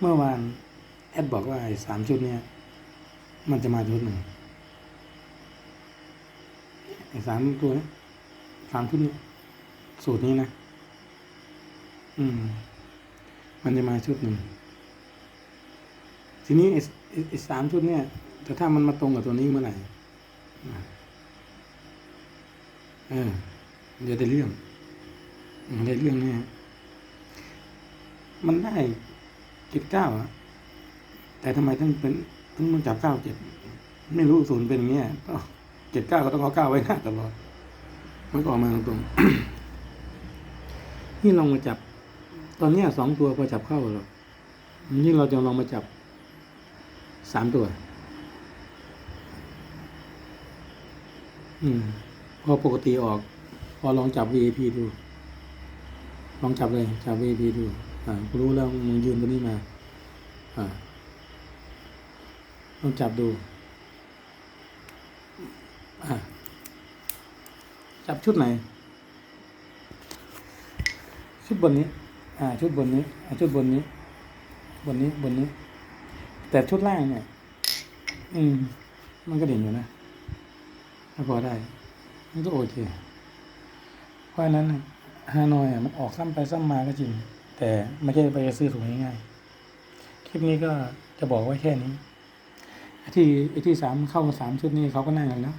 เมื่อวานแอดบอกว่าไอ้สามชุดเนี้ยมันจะมาชุดหนึ่งไอ้สามตัวเนี้ยสามชุดเนี้ยสูตรนี้นะ อืม มันจะมาชุดหนึ่งทีนี้ไอ้ไอ้สามชุดเนี่ยแต่ถ้ามันมาตรงกับตัวนี้เมื่อไหร่เออเดี๋ยวได้เรื่องได้เรื่องแน่ มันได้เจ็ดเก้าอะแต่ทำไมต้องเป็นต้องต้องจับเก้าเจ็ดไม่รู้ศูนย์เป็นอย่างเงี้ยก็เจ็ดเก้าก็ต้องเอาเก้าไว้หน้าตลอดมันก็ออกมาตรงๆนี่ลองมาจับ ตอนเนี้ยสองตัวพอจับเข้าหรอกนี่เราจะลองมาจับสามตัว อืม พอปกติออก พอลองจับ VAP ดู ลองจับเลย จับ VAP ดู อ่ากูรู้แล้วมึงยืนตัวนี้มา อ่าลองจับดู อ่าจับชุดไหน ชุดบนนี้ อ่า ชุดบนนี้ อ่า ชุดบนนี้ บนนี้ บนนี้ แต่ชุดล่างเนี่ย อืม มันก็เด่นอยู่นะถ้าพอได้ มันก็โอเค เพราะนั้นฮานอยอะมันออกซ้ำไปซ้ำมาก็จริง แต่ไม่ใช่ไปซื้อถุงง่ายๆคลิปนี้ก็จะบอกไว้แค่นี้ ที่ที่สามเข้ามาสามชุดนี้เขาก็นั่งกันแล้ว